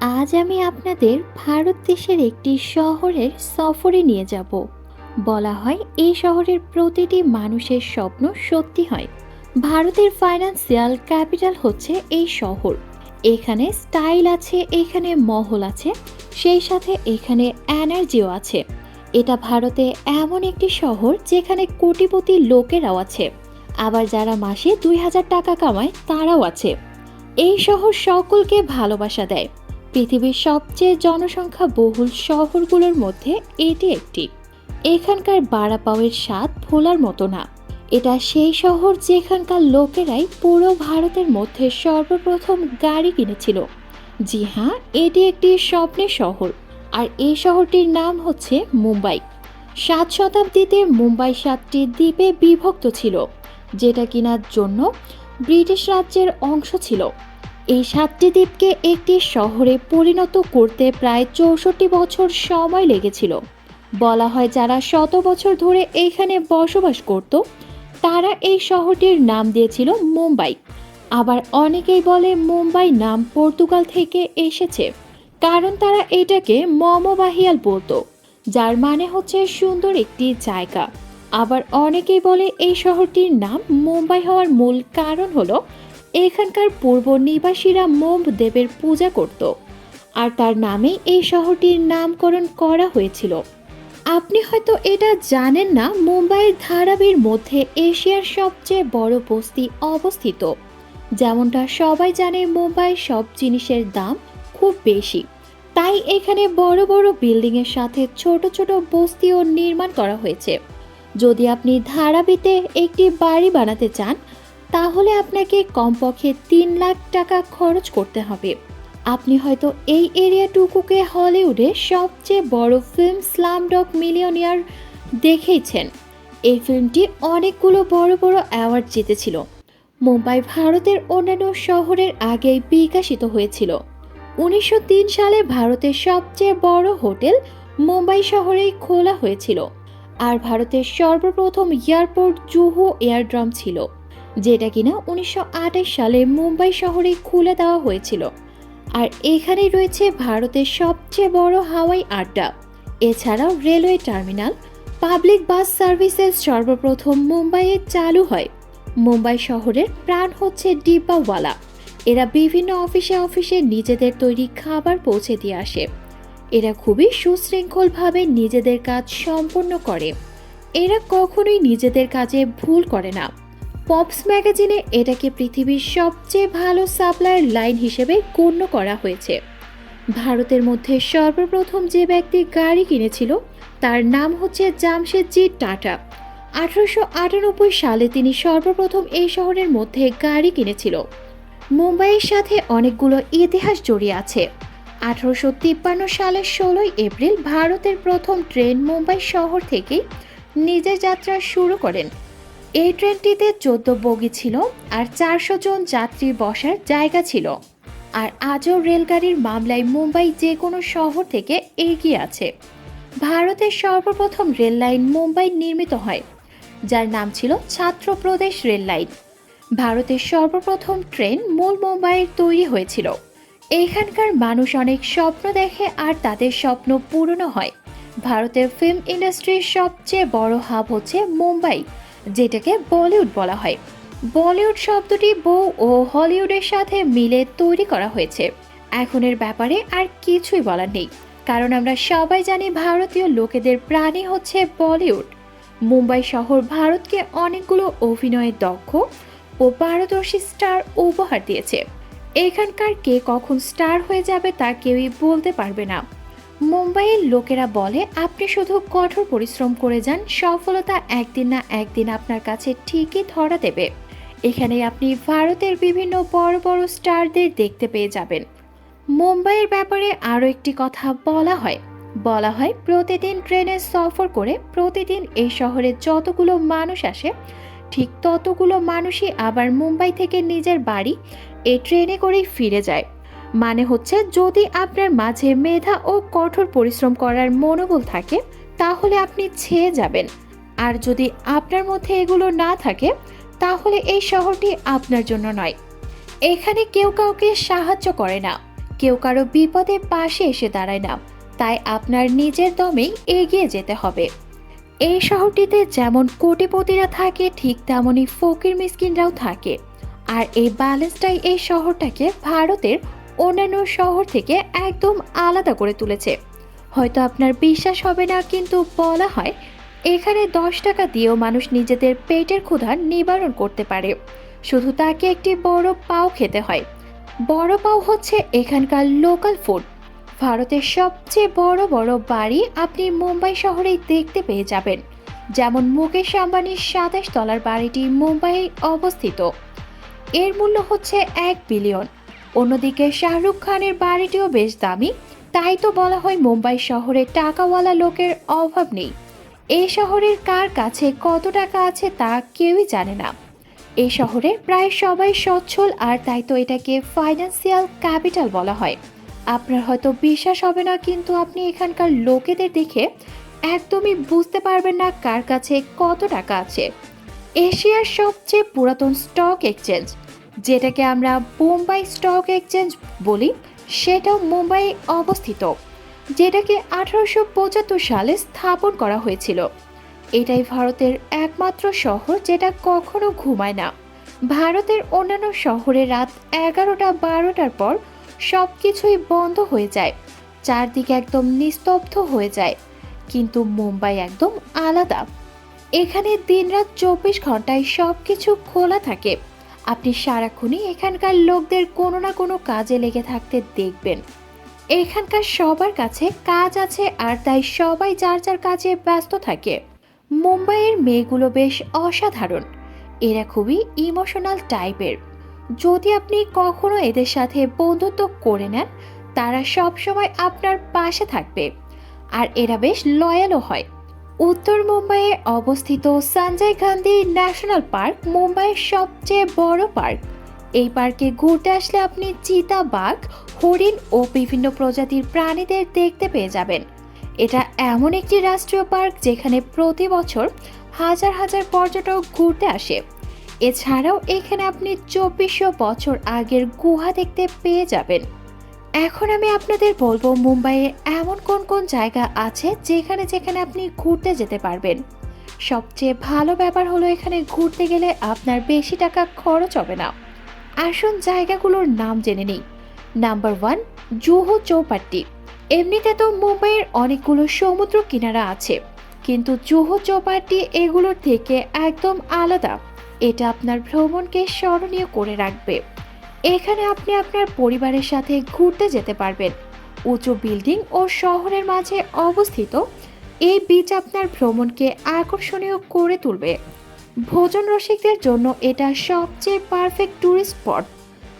আজ আমি আপনাদের ভারত দেশের একটি শহরের সফরে নিয়ে যাব। বলা হয়, এই শহরের প্রতিটি মানুষের স্বপ্ন সত্যি হয়। ভারতের ফাইন্যান্সিয়াল ক্যাপিটাল হচ্ছে এই শহর। এখানে স্টাইল আছে, এখানে মহল আছে, সেই সাথে এখানে এনার্জিও আছে। এটা ভারতে এমন একটি শহর যেখানে কোটিপতি লোকেরাও আছে। আবার যারা মাসে দুই হাজার টাকা কামায়, তারাও আছে। এই শহর সকলকে ভালোবাসা দেয়। পৃথিবীর সবচেয়ে জনসংখ্যা বহুল শহরগুলোর মধ্যে এটি একটি। এখানকার বাড়াপাওয়ের স্বাদ ভোলার মতো না। এটা সেই শহর যেখানকার লোকেরাই পুরো ভারতের মধ্যে সর্বপ্রথম গাড়ি কিনেছিল। জি হ্যাঁ এটি একটি স্বপ্নের শহর। আর এই শহরটির নাম হচ্ছে মুম্বাই। সাত শতাব্দীতে মুম্বাই সাতটি দ্বীপে বিভক্ত ছিল, যেটা কেনার জন্য ব্রিটিশ রাজ্যের অংশ ছিল। এই সাতটি দ্বীপকে একটি শহরে পরিণত করতে প্রায় চৌষট্টি বছর সময় লেগেছিল। বলা হয় যারা শত বছর ধরে এইখানে বসবাস করত, তারা এই শহরটির নাম দিয়েছিল মুম্বাই। আবার অনেকেই বলে মুম্বাই নাম পর্তুগাল থেকে এসেছে, কারণ তারা এটাকে মমবাহিয়াল বলতো, যার মানে হচ্ছে সুন্দর একটি জায়গা। আবার অনেকেই বলে এই শহরটির নাম মুম্বাই হওয়ার মূল কারণ হলো এখানকার পূর্ব নিবাসীরা মোম দেবের পূজা করত, আর তার নামেই এই শহরটির নামকরণ করা হয়েছিল। আপনি হয়তো এটা জানেন না, মুম্বাইয়ের ধারাবির মধ্যে এশিয়ার সবচেয়ে বড় বস্তি অবস্থিত। যেমনটা সবাই জানে মুম্বাই সব জিনিসের দাম খুব বেশি। তাই এখানে বড় বড় বিল্ডিংয়ের সাথে ছোট ছোট বস্তিও নির্মাণ করা হয়েছে। যদি আপনি ধারাবিতে একটি বাড়ি বানাতে চান তাহলে আপনাকে কমপক্ষে তিন লাখ টাকা খরচ করতে হবে। আপনি হয়তো এই এরিয়াটুকুকে হলিউডে সবচেয়ে বড় ফিল্ম স্লামডগ মিলিয়নিয়ার দেখেইছেন। এই ফিল্মটি অনেকগুলো বড় বড় অ্যাওয়ার্ড জিতেছিল। মুম্বাই ভারতের অন্যান্য শহরের আগেই বিকশিত হয়েছিল। উনিশশো তিন সালে ভারতের সবচেয়ে বড় হোটেল মুম্বাই শহরেই খোলা হয়েছিল। আর ভারতের সর্বপ্রথম এয়ারপোর্ট জুহু এয়ারড্রাম ছিল। যেটা কিনা উনিশশো আঠাশ সালে মুম্বাই শহরে খুলে দেওয়া হয়েছিল। আর এখানেই রয়েছে ভারতের সবচেয়ে বড় হাওয়াই আড্ডা। এছাড়াও railway terminal, public bus services সর্বপ্রথম মুম্বাইয়ে চালু হয়। মুম্বাই শহরের প্রাণ হচ্ছে ডিব্বাওয়ালা। এরা বিভিন্ন অফিসে অফিসে নিজেদের তৈরি খাবার পৌঁছে দিয়ে আসে। এরা খুবই সুশৃঙ্খলভাবে নিজেদের কাজ সম্পন্ন করে। এরা কখনোই নিজেদের কাজে ভুল করে না। পপস ম্যাগাজিনে এটাকে পৃথিবীর সবচেয়ে ভালো সাপ্লায়ার লাইন হিসেবে গণ্য করা হয়েছে। ভারতের মধ্যে সর্বপ্রথম যে ব্যক্তি গাড়ি কিনেছিল, তার নাম হচ্ছে জামশেদজি টাটা। আঠারোশো আটানব্বই সালে তিনি সর্বপ্রথম এই শহরের মধ্যে গাড়ি কিনেছিল। মুম্বাইয়ের সাথে অনেকগুলো ইতিহাস জড়িয়ে আছে। আঠারোশো তিপ্পান্ন সালের ষোলোই এপ্রিল ভারতের প্রথম ট্রেন মুম্বাই শহর থেকে নিজের যাত্রা শুরু করেন। এই ট্রেনটিতে চোদ্দ বগি ছিল আর চারশো জন যাত্রী বসার জায়গা ছিল। আর আজও রেলগাড়ির মামলায় মুম্বাই যে কোনো শহর থেকে এগিয়ে আছে। ভারতের সর্বপ্রথম রেল লাইন মুম্বাই নির্মিত হয়, যার নাম ছিল ছাত্রপ্রদেশ রেল লাইন। ভারতের সর্বপ্রথম ট্রেন মূল মুম্বাইয়ের তৈরি হয়েছিল। এখানকার মানুষ অনেক স্বপ্ন দেখে আর তাদের স্বপ্ন পূরণও হয়। ভারতের ফিল্ম ইন্ডাস্ট্রির সবচেয়ে বড় হাব হচ্ছে মুম্বাই যেটাকে বলিউড বলা হয়। বলিউড শব্দটি বউ ও হলিউডের সাথে মিলে তৈরি করা হয়েছে। এখনের ব্যাপারে আর কিছুই বলার নেই। কারণ আমরা সবাই জানি ভারতীয় লোকেদের প্রাণী হচ্ছে বলিউড। মুম্বাই শহর ভারতকে অনেকগুলো অভিনয়ের দক্ষ ও পারদর্শী স্টার উপহার দিয়েছে। এখানকার কে কখন স্টার হয়ে যাবে তা কেউই বলতে পারবে না। মুম্বাইয়ের লোকেরা বলে, আপনি শুধু কঠোর পরিশ্রম করে যান, সফলতা একদিন না একদিন আপনার কাছে ঠিকই ধরা দেবে। এখানে আপনি ভারতের বিভিন্ন বড় বড় স্টারদের দেখতে পেয়ে যাবেন। মুম্বাইয়ের ব্যাপারে আরও একটি কথা বলা হয়। বলা হয়, প্রতিদিন ট্রেনে সফর করে প্রতিদিন এই শহরে যতগুলো মানুষ আসে, ঠিক ততগুলো মানুষই আবার মুম্বাই থেকে নিজের বাড়ি এই ট্রেনে করেই ফিরে যায়। মানে হচ্ছে যদি আপনার মাঝে মেধা ও কঠোর পরিশ্রম করার মনোবল থাকে, তাহলে আপনি ছেয়ে যাবেন। আর যদি আপনার মধ্যে এগুলো না থাকে, তাহলে এই শহরটি আপনার জন্য নয়। এখানে কেউ কাউকে সাহায্য করে না। কেউ কারও বিপদে পাশে এসে দাঁড়ায় না। তাই আপনার নিজের দমেই এগিয়ে যেতে হবে। এই শহরটিতে যেমন কোটিপতিরা থাকে, ঠিক তেমনই ফকির মিসকিনরাও থাকে। আর এই ব্যালেন্সটাই এই শহরটাকে ভারতের অন্যান্য শহর থেকে একদম আলাদা করে তুলেছে। হয়তো আপনার বিশ্বাস হবে না, কিন্তু বলা হয় এখানে দশ টাকা দিয়েও মানুষ নিজেদের পেটের ক্ষুধা নিবারণ করতে পারে। শুধু তাকে একটি বড় পাও খেতে হয়। বড় পাও হচ্ছে এখানকার লোকাল ফুড ভারতের সবচেয়ে বড় বড় বাড়ি আপনি মুম্বাই শহরেই দেখতে পেয়ে যাবেন। যেমন মুকেশ আম্বানির সাতাশ তলার বাড়িটি মুম্বাইয়ে অবস্থিত। এর মূল্য হচ্ছে এক বিলিয়ন অন্যদিকে শাহরুখ খানের বাড়িটিও বেশ দামি, তাই তো বলা হয় মুম্বাই শহরে টাকাওয়ালা লোকের অভাব নেই। এই শহরের কার কাছে কত টাকা আছে তা কেউই জানে না। এই শহরে প্রায় সবাই সচ্ছল, আর তাই তো এটাকে ফাইন্যান্সিয়াল ক্যাপিটাল বলা হয়। আপনার হয়তো বিশ্বাস হবে না, কিন্তু আপনি এখানকার লোকেদের দেখে একদমই বুঝতে পারবেন না কার কাছে কত টাকা আছে। এশিয়ার সবচেয়ে পুরাতন স্টক এক্সচেঞ্জ যেটাকে আমরা বোম্বাই স্টক এক্সচেঞ্জ বলি, সেটাও মুম্বাই অবস্থিত, যেটাকে আঠারোশো পঁচাত্তর সালে স্থাপন করা হয়েছিল। এটাই ভারতের একমাত্র শহর যেটা কখনো ঘুমায় না। ভারতের অন্যান্য শহরে রাত এগারোটা বারোটার পর সব কিছুই বন্ধ হয়ে যায়, চারদিকে একদম নিস্তব্ধ হয়ে যায়, কিন্তু মুম্বাই একদম আলাদা। এখানে দিনরাত চব্বিশ ঘন্টায় সব কিছু খোলা থাকে। আপনি সারাক্ষণই এখানকার লোকদের কোনো না কোনো কাজে লেগে থাকতে দেখবেন। এখানকার সবার কাছে কাজ আছে আর তাই সবাই যার যার কাজে ব্যস্ত থাকে। মুম্বাইয়ের মেয়েগুলো বেশ অসাধারণ। এরা খুবই ইমোশনাল টাইপের। যদি আপনি কখনো এদের সাথে বন্ধুত্ব করে নেন, তারা সবসময় আপনার পাশে থাকবে। আর এরা বেশ লয়ালও হয়। উত্তর মুম্বাইয়ে অবস্থিত সঞ্জয় গান্ধী ন্যাশনাল পার্ক মুম্বাইয়ের সবচেয়ে বড় পার্ক। এই পার্কে ঘুরতে আসলে আপনি চিতা বাঘ, হরিণ ও বিভিন্ন প্রজাতির প্রাণীদের দেখতে পেয়ে যাবেন। এটা এমন একটি রাষ্ট্রীয় পার্ক যেখানে প্রতি বছর হাজার হাজার পর্যটক ঘুরতে আসে। এছাড়াও এখানে আপনি চব্বিশশো বছর আগের গুহা দেখতে পেয়ে যাবেন। এখন আমি আপনাদের বলব মুম্বাইয়ে এমন কোন কোন জায়গা আছে যেখানে যেখানে আপনি ঘুরতে যেতে পারবেন। সবচেয়ে ভালো ব্যাপার হলো এখানে ঘুরতে গেলে আপনার বেশি টাকা খরচ হবে না। আসুন জায়গাগুলোর নাম জেনে নিই। Number one, Juhu Chowpatty. এমনিতে তো মুম্বাইয়ের অনেকগুলো সমুদ্র কিনারা আছে, কিন্তু জুহু চৌপাট্টি এগুলোর থেকে একদম আলাদা। এটা আপনার ভ্রমণকে স্মরণীয় করে রাখবে। এখানে আপনি আপনার পরিবারের সাথে ঘুরতে যেতে পারবেন। উঁচু বিল্ডিং ও শহরের মাঝে অবস্থিত এই বিচ আপনার ভ্রমণকে আকর্ষণীয় করে তুলবে। ভোজন রসিকদের জন্য এটা সবচেয়ে পারফেক্ট ট্যুরিস্ট স্পট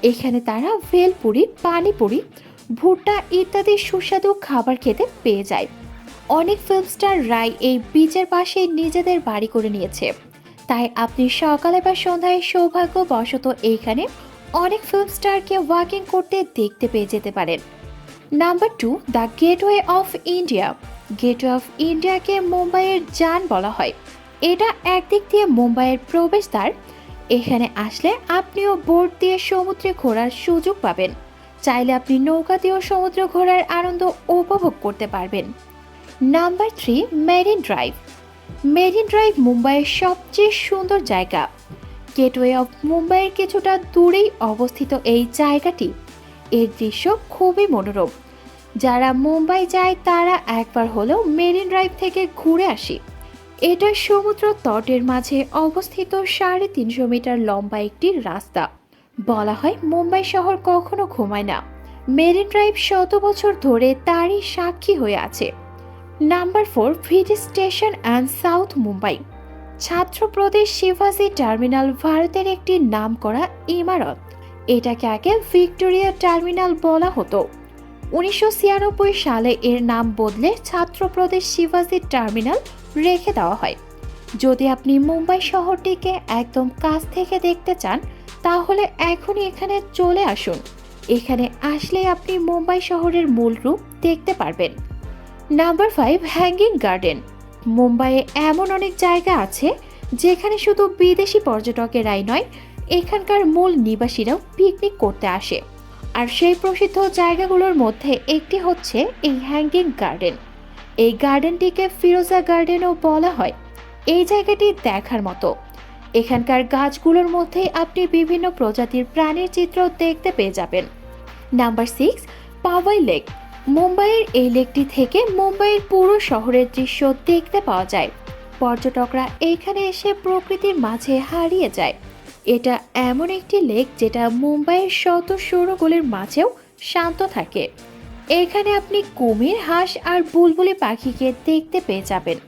এখানে তারা ভেলপুরি, পানিপুরি, ভুট্টা ইত্যাদি সুস্বাদু খাবার খেতে পেয়ে যায়। অনেক ফিল্ম স্টার রায় এই বিচের পাশে নিজেদের বাড়ি করে নিয়েছে। তাই আপনি সকালে বা সন্ধ্যায় সৌভাগ্যবশত এইখানে অনেক ফিল্ম স্টারকে ওয়াকিং করতে দেখতে পেয়ে যেতে পারেন। Number two the gateway of India gateway of ইন্ডিয়াকে মুম্বাইয়ের যান বলা হয়। এটা একদিক দিয়ে মুম্বাইয়ের প্রবেশদ্বার। এখানে আসলে আপনিও বোট দিয়ে সমুদ্রে ঘোরার সুযোগ পাবেন। চাইলে আপনি নৌকা দিয়েও সমুদ্র ঘোরার আনন্দ উপভোগ করতে পারবেন। Number three marine drive marine drive মুম্বাইয়ের সবচেয়ে সুন্দর জায়গা। গেটওয়ে অফ মুম্বাইয়ের কিছুটা দূরেই অবস্থিত এই জায়গাটি। এর দৃশ্য খুবই মনোরম। যারা মুম্বাই যায়, তারা একবার হলেও মেরিন ড্রাইভ থেকে ঘুরে আসি। এটা সমুদ্র তটের মাঝে অবস্থিত সাড়ে তিনশো মিটার লম্বা একটি রাস্তা। বলা হয় মুম্বাই শহর কখনো ঘুমায় না। মেরিন ড্রাইভ শত বছর ধরে তারই সাক্ষী হয়ে আছে। Number four VT station and south Mumbai. ছাত্রপ্রদেশ শিবাজি টার্মিনাল ভারতের একটি নামকরা ইমারত। এটাকে আগে ভিক্টোরিয়া টার্মিনাল বলা হতো। উনিশশো ছিয়ানব্বই সালে এর নাম বদলে ছাত্রপ্রদেশ শিবাজি টার্মিনাল রেখে দেওয়া হয়। যদি আপনি মুম্বাই শহরটিকে একদম কাছ থেকে দেখতে চান, তাহলে এখনই এখানে চলে আসুন। এখানে আসলে আপনি মুম্বাই শহরের মূল রূপ দেখতে পারবেন। Number five hanging garden. মুম্বাইয়ে এমন অনেক জায়গা আছে যেখানে শুধু বিদেশি পর্যটকেরাই নয়, এখানকার মূল নিবাসীরাও পিকনিক করতে আসে। আর সেই প্রসিদ্ধ জায়গাগুলোর মধ্যে একটি হচ্ছে এই হ্যাঙ্গিং গার্ডেন এই গার্ডেনটিকে ফিরোজা গার্ডেনও বলা হয়। এই জায়গাটি দেখার মতো। এখানকার গাছগুলোর মধ্যে আপনি বিভিন্ন প্রজাতির প্রাণীর চিত্র দেখতে পেয়ে যাবেন। নাম্বার সিক্স পাওয়াই লেক মুম্বাইয়ের এই লেকটি থেকে মুম্বাইয়ের পুরো শহরের দৃশ্য দেখতে পাওয়া যায়। পর্যটকরা এইখানে এসে প্রকৃতির মাঝে হারিয়ে যায়। এটা এমন একটি লেক যেটা মুম্বাইয়ের শত সৌরগোলের মাঝেও শান্ত থাকে। এখানে আপনি কুমির, হাঁস আর বুলবুলি পাখিকে দেখতে পেয়ে যাবেন।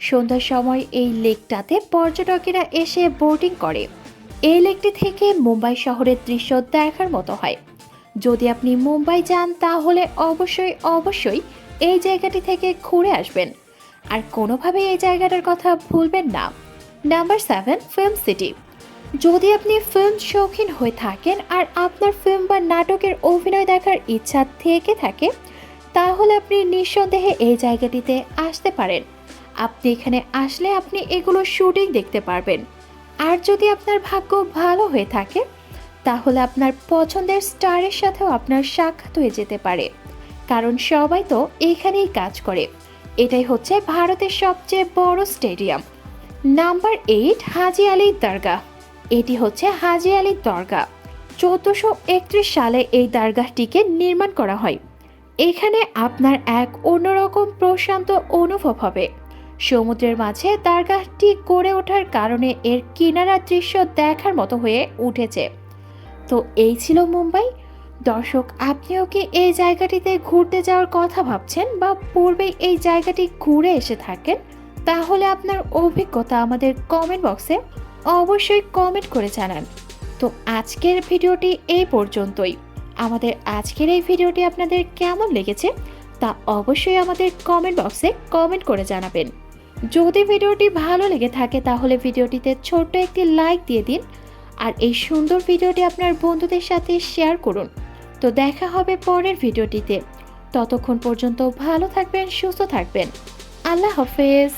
সন্ধ্যার সময় এই লেকটাতে পর্যটকেরা এসে বোটিং করে। এই লেকটি থেকে মুম্বাই শহরের দৃশ্য দেখার মতো হয়। যদি আপনি মুম্বাই যান, তাহলে অবশ্যই অবশ্যই এই জায়গাটি থেকে ঘুরে আসবেন। আর কোনোভাবেই এই জায়গাটার কথা ভুলবেন না। Number seven, film city. যদি আপনি ফিল্ম শৌখিন হয়ে থাকেন আর আপনার ফিল্ম বা নাটকের অভিনয় দেখার ইচ্ছা থেকে থাকে, তাহলে আপনি নিঃসন্দেহে এই জায়গাটিতে আসতে পারেন। আপনি এখানে আসলে আপনি এগুলো শুটিং দেখতে পারবেন। আর যদি আপনার ভাগ্য ভালো হয়ে থাকে তাহলে আপনার পছন্দের স্টারের সাথেও আপনার সাক্ষাৎ হয়ে যেতে পারে। কারণ সবাই তো এখানেই কাজ করে। এটাই হচ্ছে ভারতের সবচেয়ে বড় stadium. Number eight, Haji Ali Dargah এটি হচ্ছে হাজি আলী দরগা চোদ্দোশো একত্রিশ সালে এই দরগাহটিকে নির্মাণ করা হয়। এখানে আপনার এক অন্যরকম প্রশান্ত অনুভব হবে। সমুদ্রের মাঝে দরগাহটি গড়ে ওঠার কারণে এর কিনারা দৃশ্য দেখার মতো হয়ে উঠেছে। তো এই ছিল মুম্বাই। দর্শক আপনিও কি এই জায়গাটিতে ঘুরতে যাওয়ার কথা ভাবছেন বা পূর্বেই এই জায়গাটি ঘুরে এসে থাকেন, তাহলে আপনার অভিজ্ঞতা আমাদের কমেন্ট বক্সে অবশ্যই কমেন্ট করে জানান। তো আজকের ভিডিওটি এই পর্যন্তই। আমাদের আজকের এই ভিডিওটি আপনাদের কেমন লেগেছে তা অবশ্যই আমাদের কমেন্ট বক্সে কমেন্ট করে জানাবেন। যদি ভিডিওটি ভালো লেগে থাকে তাহলে ভিডিওটিতে ছোট্ট একটি লাইক দিয়ে দিন আর এই সুন্দর ভিডিওটি আপনার বন্ধুদের সাথে শেয়ার করুন। তো দেখা হবে পরের ভিডিওটিতে। ততক্ষণ পর্যন্ত ভালো থাকবেন, সুস্থ থাকবেন। আল্লাহ হাফেজ।